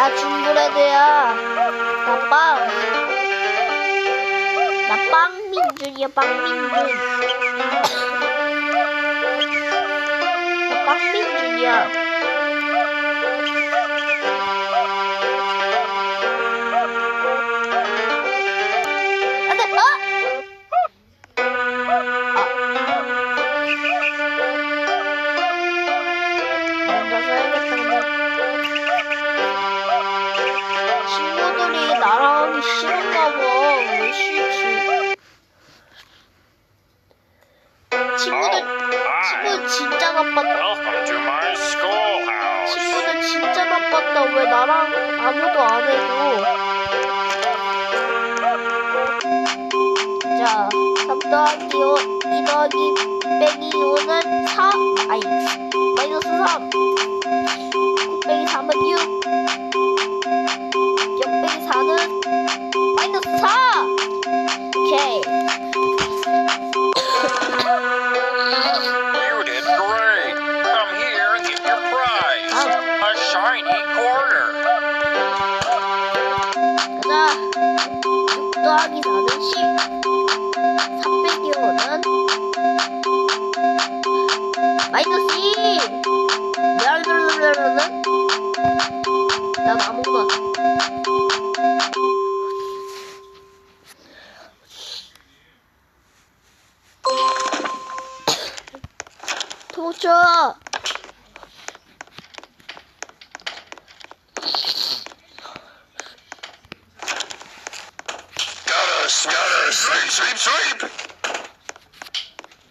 나 중브레드야. 나 빵. 나 빵민준이야, 빵민준. 나 빵민준이야. 왜 나랑 아무도 안 해줘? 자, 3 더하기 5, 2 더하기 빼기 5는 4, 아니, 마이너스 3. 9 빼기 3은 6. 0 빼기 4는 마이너스 4. 마이너스 2. 멸멸멸멸은 난. 도쳐. Sweep, sweep, sweep.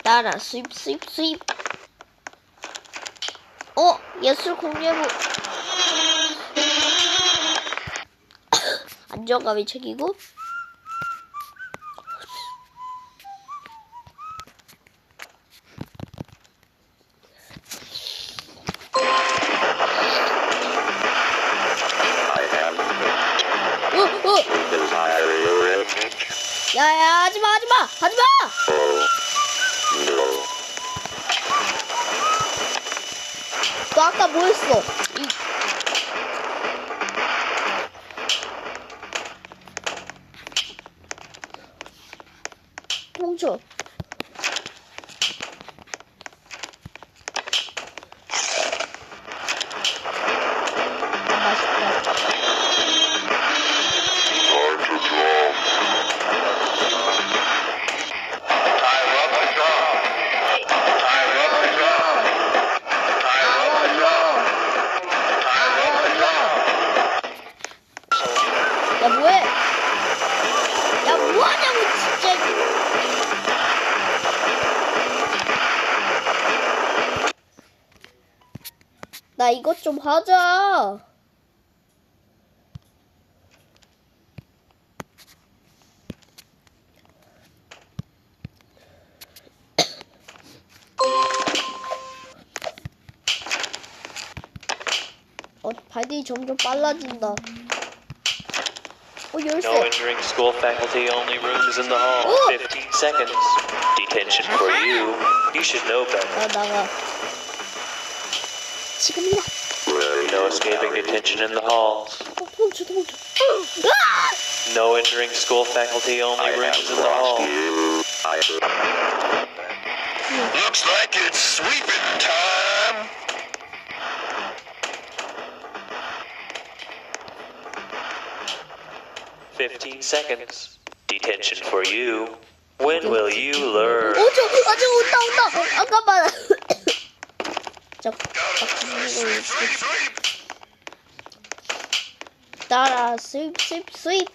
따라 스윕 스윕 스윕 어? 예술 공예부. 안정감이 책이고. I have 어어. Desire you 야야 하지마 하지마! 하지마 너 아까 뭐 했어? 이... 멈춰 야 뭐해? 야 뭐하냐고 진짜. 나 이것 좀 하자. 어, 발이 점점 빨라진다. No that? entering school faculty only rooms in the hall. 15 seconds. Detention for you. You should know better. No escaping detention in the halls. No entering school faculty only rooms in the hall. Looks like it's sweeping time. Fifteen seconds. Detention for you. When will you learn? 어, 저, 아, 저 온다, 온다. 어, 잠깐만. 저, Sweep, sweep, sweep. 따라, 스윕, 스윕, 스윕.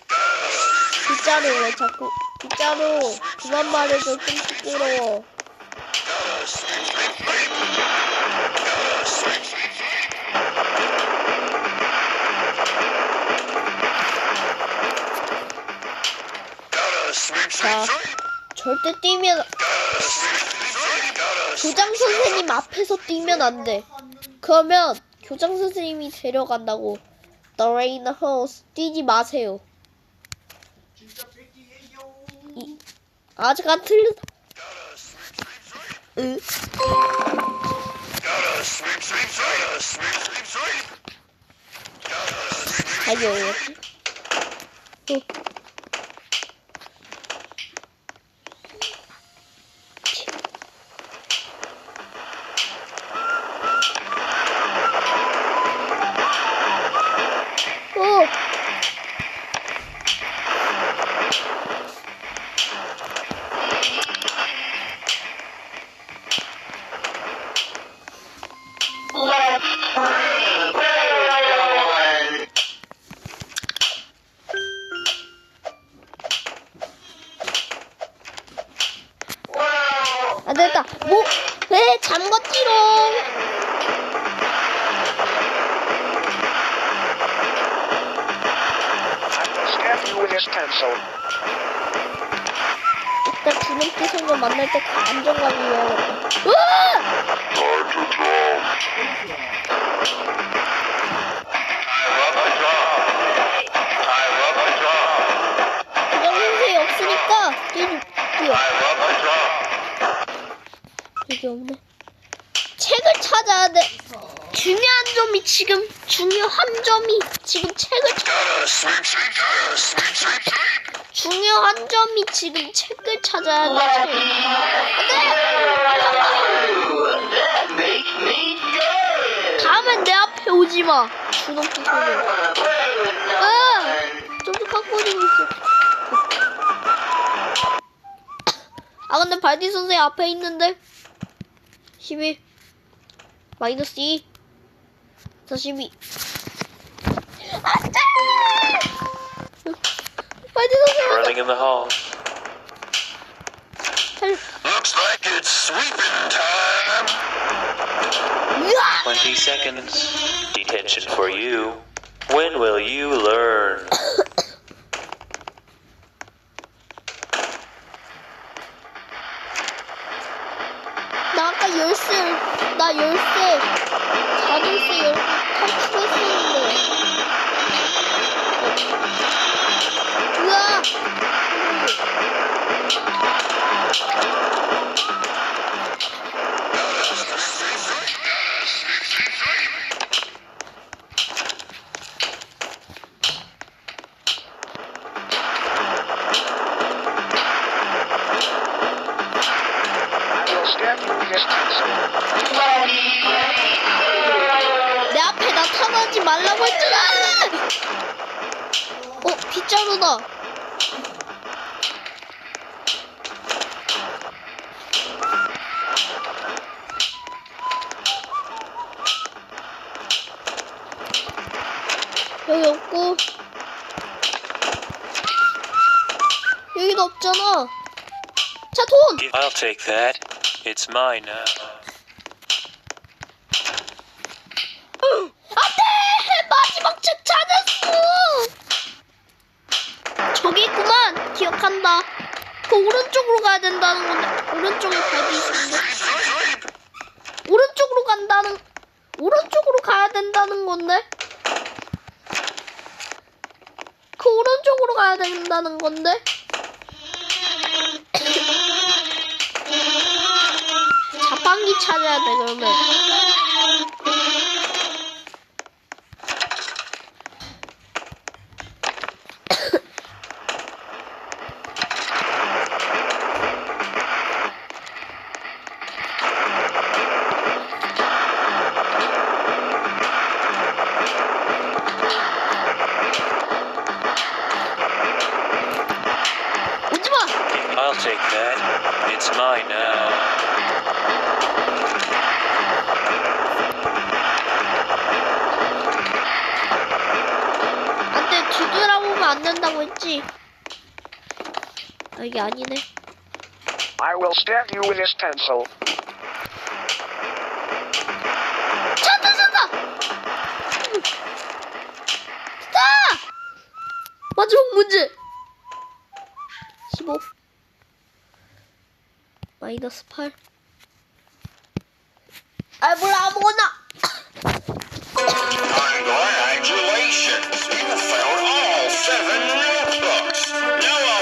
빗자루 왜 자꾸, 빗자루. 그만 말해줘, 좀 시끄러워. 자. 절대 뛰면, 교장 선생님 앞에서 뛰면 안 돼. 그러면 교장 선생님이 데려간다고. The rain house 뛰지 마세요. 이, 아직 안 틀렸다. sweep, 아니요. 어. This pencil. 일단 주름기 선거 만날 때 안정감이 해야겠다. 으아! Time to jump. Time up and jump. Time up and jump. 그냥 선생이 없으니까 뛰, 뛰어. Time up and jump. 여기 없네. 책을 찾아야 돼. 중요한 점이 지금 중요한 점이 지금 책을 찾 Gotta sweep, sweep, gotta sweep, sweep, sweep. 중요한 점이 지금 책을 찾아야 돼. 안돼. 다음엔 내 앞에 오지 마. 주먹기 소리. 아, 오고 있어. 아 근데 발디 선생 앞에 있는데 12 마이너스 2 42 안돼 발디 선생 Running in the hall. 살 Looks like it's sweeping time. 으아! 20 seconds. Detention for you. When will you learn? 말라고 했잖아 어 빗자루다 여기 없고 여기도 없잖아 자 돈! I'll take that. It's mine now. 안돼! 마지막 책 찾았어! 저기 기억한다. 그 오른쪽으로 가야 된다는 건데, 오른쪽에 발이 있는데. 오른쪽으로 간다는, 오른쪽으로 가야 된다는 건데? 그 오른쪽으로 가야 된다는 건데? 자판기 찾아야 돼, 그러면. 뒤돌아보면 안 된다고 했지. 아, 이게 아니네. I will stab you with this pencil. 찾다, 찾다! 스타! 마지막 문제! 15. 마이너스 8. 아, 몰라, 아무거나! Congratulations! seven roadblocks. Now